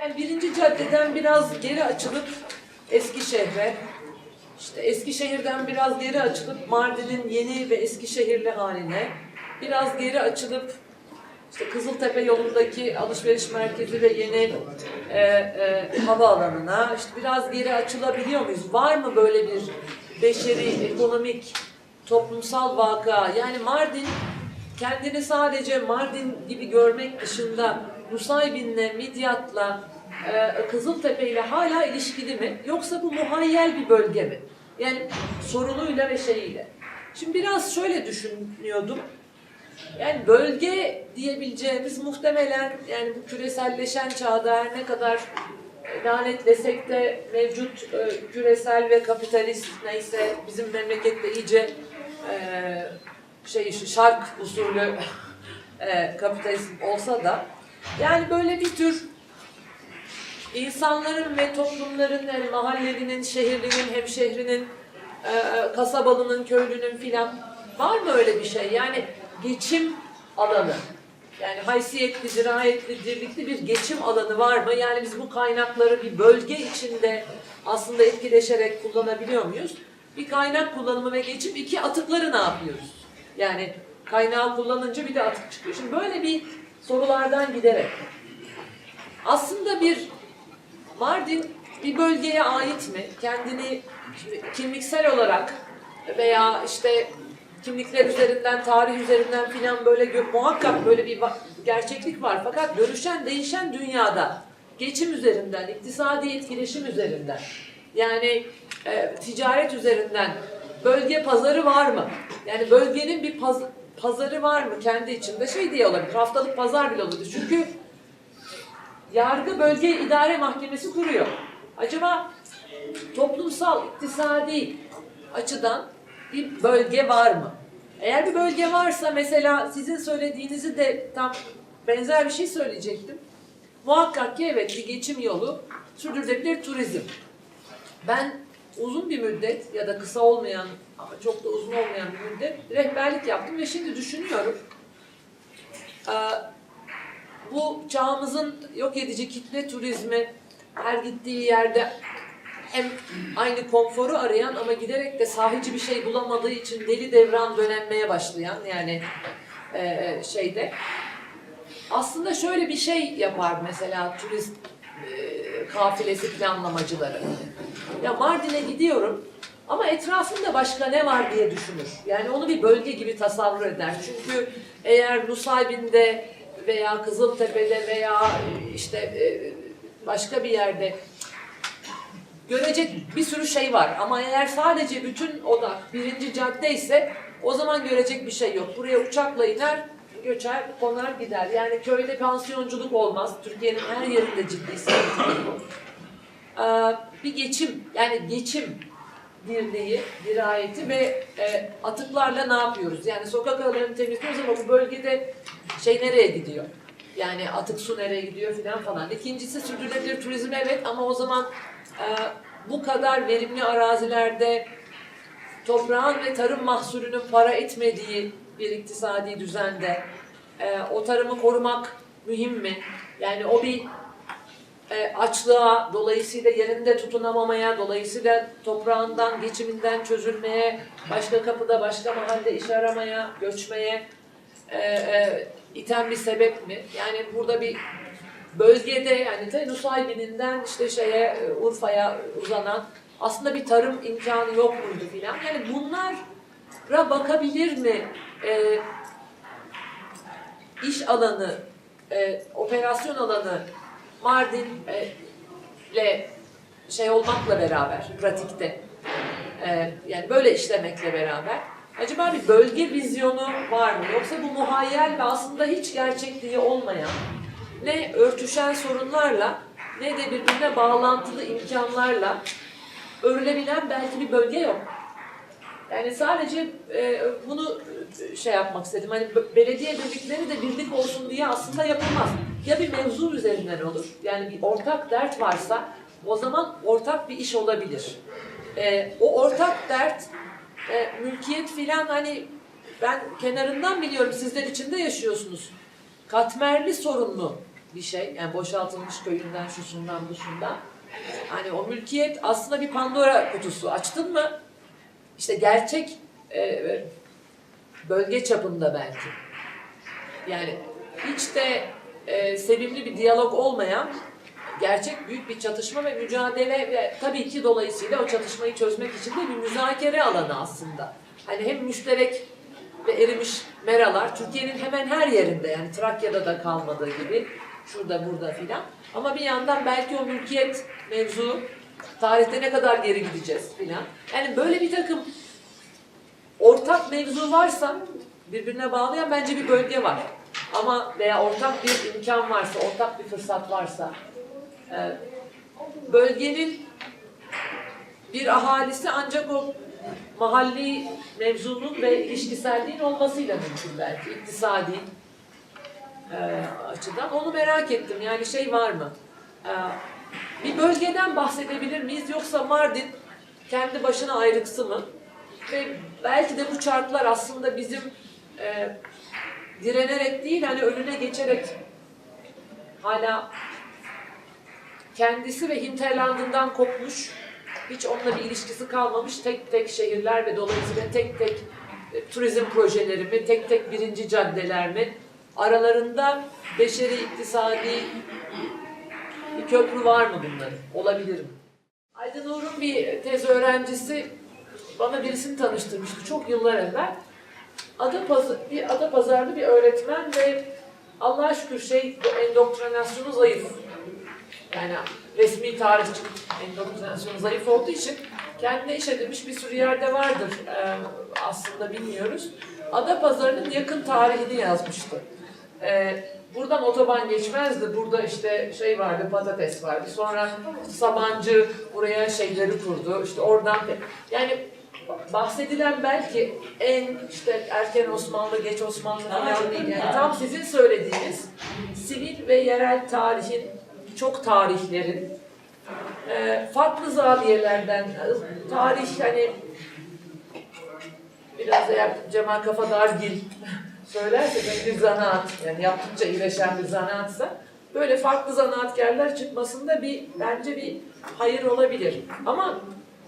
Yani birinci caddeden biraz geri açılıp Eskişehir'e, işte Eskişehir'den biraz geri açılıp Mardin'in yeni ve Eskişehirli haline, biraz geri açılıp işte Kızıltepe yolundaki alışveriş merkezi ve yeni e, e, havaalanına, işte biraz geri açılabiliyor muyuz? Var mı böyle bir beşeri, ekonomik, toplumsal vaka? Yani Mardin kendini sadece Mardin gibi görmek dışında Nusaybin'le, Midyat'la, e, Kızıltepe'yle hala ilişkili mi? Yoksa bu muhayyel bir bölge mi? Yani sorunuyla ve şeyiyle. Şimdi biraz şöyle düşünüyordum. Yani bölge diyebileceğimiz muhtemelen yani bu küreselleşen çağda her ne kadar lanetlesek de mevcut e, küresel ve kapitalist neyse bizim memlekette iyice e, şey şark usulü e, kapitalizm olsa da yani böyle bir tür insanların ve toplumların yani mahallenin, şehirlinin, hemşehrinin, e, kasabalının, köylünün filan var mı öyle bir şey? Yani geçim alanı. Yani haysiyetli, dirayetli, dirlikli bir geçim alanı var mı? Yani biz bu kaynakları bir bölge içinde aslında etkileşerek kullanabiliyor muyuz? Bir kaynak kullanımı ve geçim, iki atıkları ne yapıyoruz? Yani kaynağı kullanınca bir de atık çıkıyor. Şimdi böyle bir sorulardan giderek aslında bir Mardin bir bölgeye ait mi? Kendini kimliksel olarak veya işte kimlikler üzerinden, tarih üzerinden filan böyle muhakkak böyle bir gerçeklik var. Fakat dönüşen, değişen dünyada geçim üzerinden, iktisadi etkileşim üzerinden yani e, ticaret üzerinden bölge pazarı var mı? Yani bölgenin bir paz- pazarı var mı kendi içinde? Şey diye olabilir, haftalık pazar bile olabilir. Çünkü yargı bölge idare mahkemesi kuruyor. Acaba toplumsal, iktisadi açıdan bir bölge var mı? Eğer bir bölge varsa mesela sizin söylediğinizi de tam benzer bir şey söyleyecektim. Muhakkak ki evet bir geçim yolu sürdürülebilir turizm. Ben uzun bir müddet ya da kısa olmayan ama çok da uzun olmayan bir müddet rehberlik yaptım ve şimdi düşünüyorum. Ee, bu çağımızın yok edici kitle turizmi her gittiği yerde hem aynı konforu arayan ama giderek de sahici bir şey bulamadığı için deli devran dönenmeye başlayan yani e, şeyde aslında şöyle bir şey yapar mesela turist e, kafilesi planlamacıları. Ya Mardin'e gidiyorum ama etrafında başka ne var diye düşünür. Yani onu bir bölge gibi tasavvur eder. Çünkü eğer Nusaybin'de veya Kızıltepe'de veya e, işte e, başka bir yerde görecek bir sürü şey var. Ama eğer sadece bütün odak birinci cadde ise o zaman görecek bir şey yok. Buraya uçakla iner, göçer, konar gider. Yani köyde pansiyonculuk olmaz. Türkiye'nin her yerinde ciddi sıkıntı bu. Ee, bir geçim, yani geçim birliği, dirayeti ve e, atıklarla ne yapıyoruz? Yani sokak aralarını temizliyoruz ama bu bölgede şey nereye gidiyor? Yani atık su nereye gidiyor filan falan. İkincisi sürdürülebilir turizm evet ama o zaman e, bu kadar verimli arazilerde toprağın ve tarım mahsulünün para etmediği bir iktisadi düzende e, o tarımı korumak mühim mi? Yani o bir e, açlığa, dolayısıyla yerinde tutunamamaya, dolayısıyla toprağından, geçiminden çözülmeye, başka kapıda, başka mahalle iş aramaya, göçmeye e, e, iten bir sebep mi? Yani burada bir bölgede yani ta Nusaybin'inden işte şeye e, Urfa'ya uzanan aslında bir tarım imkanı yok muydu filan. Yani bunlara bakabilir mi e, iş alanı, e, operasyon alanı Mardin ile şey olmakla beraber pratikte e, yani böyle işlemekle beraber acaba bir bölge vizyonu var mı? Yoksa bu muhayyel ve aslında hiç gerçekliği olmayan ne örtüşen sorunlarla ne de birbirine bağlantılı imkanlarla örülebilen belki bir bölge yok. Yani sadece e, bunu e, şey yapmak istedim. Hani belediye birlikleri de birlik olsun diye aslında yapılmaz. Ya bir mevzu üzerinden olur. Yani bir ortak dert varsa o zaman ortak bir iş olabilir. E, o ortak dert e, mülkiyet filan hani ben kenarından biliyorum sizler içinde yaşıyorsunuz. Katmerli sorunlu bir şey. Yani boşaltılmış köyünden, şusundan, busundan. Hani o mülkiyet aslında bir Pandora kutusu. Açtın mı işte gerçek e, bölge çapında belki. Yani hiç de e, sevimli bir diyalog olmayan gerçek büyük bir çatışma ve mücadele ve tabii ki dolayısıyla o çatışmayı çözmek için de bir müzakere alanı aslında. Hani hem müşterek ve erimiş meralar Türkiye'nin hemen her yerinde yani Trakya'da da kalmadığı gibi şurada burada filan. Ama bir yandan belki o mülkiyet mevzu tarihte ne kadar geri gideceğiz filan. Yani böyle bir takım ortak mevzu varsa birbirine bağlayan bence bir bölge var. Ama veya ortak bir imkan varsa, ortak bir fırsat varsa e, bölgenin bir ahalisi ancak o mahalli mevzunun ve ilişkiselliğin olmasıyla mümkün belki iktisadi e, açıdan. Onu merak ettim. Yani şey var mı? E, bir bölgeden bahsedebilir miyiz yoksa Mardin kendi başına ayrıksı mı? Ve belki de bu çarklar aslında bizim e, direnerek değil hani önüne geçerek hala kendisi ve hinterlandından kopmuş hiç onunla bir ilişkisi kalmamış tek tek şehirler ve dolayısıyla tek tek e, turizm projeleri mi, tek tek birinci caddeler mi, aralarında beşeri iktisadi bir köprü var mı bunların? Olabilir mi? Aydın Uğur'un bir tez öğrencisi bana birisini tanıştırmıştı çok yıllar evvel. Adapazarı, bir Adapazarlı bir öğretmen ve Allah'a şükür şey bu endoktrinasyonu zayıf. Yani resmi tarihçi endoktrinasyonu zayıf olduğu için kendine iş edinmiş bir sürü yerde vardır Ee, aslında bilmiyoruz. Adapazarı'nın yakın tarihini yazmıştı. Ee, buradan otoban geçmezdi. Burada işte şey vardı, patates vardı. Sonra Sabancı buraya şeyleri kurdu. İşte oradan yani bahsedilen belki en işte erken Osmanlı, geç Osmanlı falan değil. Yani tam sizin söylediğiniz sivil ve yerel tarihin, çok tarihlerin e, farklı zaviyelerden tarih hani biraz eğer Cemal Kafadargil söylerse böyle bir zanaat yani yaptıkça iyileşen bir zanaatsa böyle farklı zanaatkarlar çıkmasında bir bence bir hayır olabilir. Ama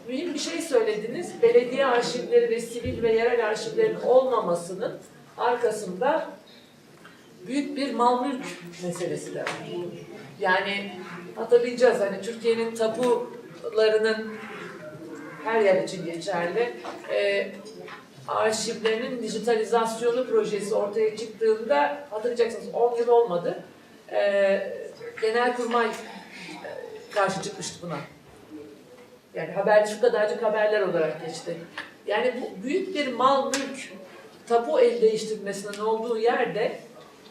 mühim bir şey söylediniz. Belediye arşivleri ve sivil ve yerel arşivlerin olmamasının arkasında büyük bir mal mülk meselesi de var. Yani hatırlayacağız hani Türkiye'nin tapularının her yer için geçerli. Ee, arşivlerinin dijitalizasyonu projesi ortaya çıktığında hatırlayacaksınız 10 yıl olmadı. Ee, Genelkurmay e, karşı çıkmıştı buna. Yani haber şu kadarcık haberler olarak geçti. Yani bu büyük bir mal mülk tapu el değiştirmesinin olduğu yerde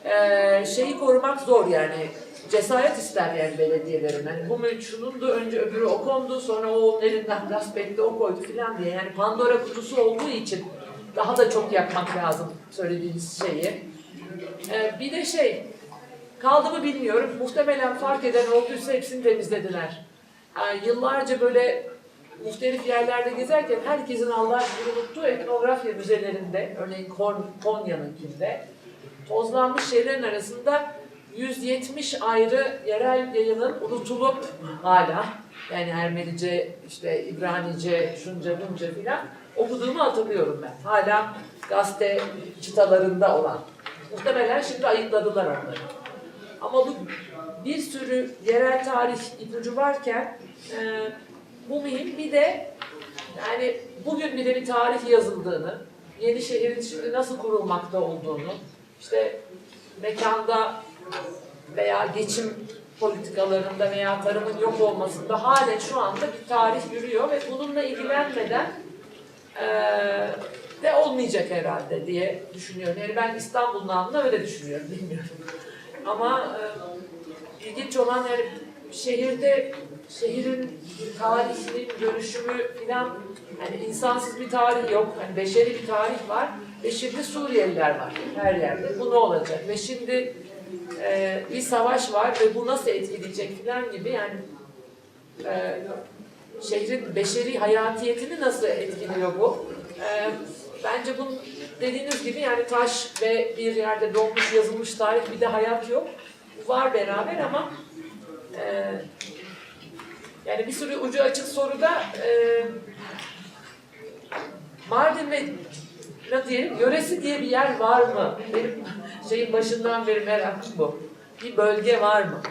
eee, şeyi korumak zor yani. Cesaret ister yani belediyelerin. Hani bu mülk şunun da önce öbürü o kondu sonra o onun elinden gasp etti o koydu filan diye. Yani Pandora kutusu olduğu için daha da çok yapmak lazım söylediğiniz şeyi. Eee, bir de şey kaldı mı bilmiyorum. Muhtemelen fark eden olduysa hepsini temizlediler. Yani yıllarca böyle muhtelif yerlerde gezerken herkesin Allah aşkına unuttuğu etnografya müzelerinde, örneğin Kon- Konya'nınkinde, tozlanmış şeylerin arasında 170 ayrı yerel yayının unutulup hala, yani Ermenice, işte İbranice, şunca bunca filan okuduğumu hatırlıyorum ben. Hala gazete çıtalarında olan. Muhtemelen şimdi ayıkladılar onları. Ama bu bir sürü yerel tarih ipucu varken e, bu mühim. Bir de yani bugün bile bir tarih yazıldığını, yeni şehrin şimdi nasıl kurulmakta olduğunu, işte mekanda veya geçim politikalarında veya tarımın yok olmasında halen şu anda bir tarih yürüyor ve bununla ilgilenmeden eee de olmayacak herhalde diye düşünüyorum. Yani ben İstanbul namına öyle düşünüyorum, bilmiyorum. Ama e, ilginç olan yani şehirde şehrin tarihinin dönüşümü filan yani insansız bir tarih yok. Hani beşeri bir tarih var ve şimdi Suriyeliler var her yerde. Bu ne olacak? Ve şimdi e, bir savaş var ve bu nasıl etkileyecek filan gibi yani e, şehrin beşeri hayatiyetini nasıl etkiliyor bu? E, bence bunun dediğiniz gibi yani taş ve bir yerde doğmuş yazılmış tarih bir de hayat yok. var beraber ama e, yani bir sürü ucu açık soruda e, Mardin ve ne diyelim yöresi diye bir yer var mı? Benim şeyin başından beri merakım bu. Bir bölge var mı?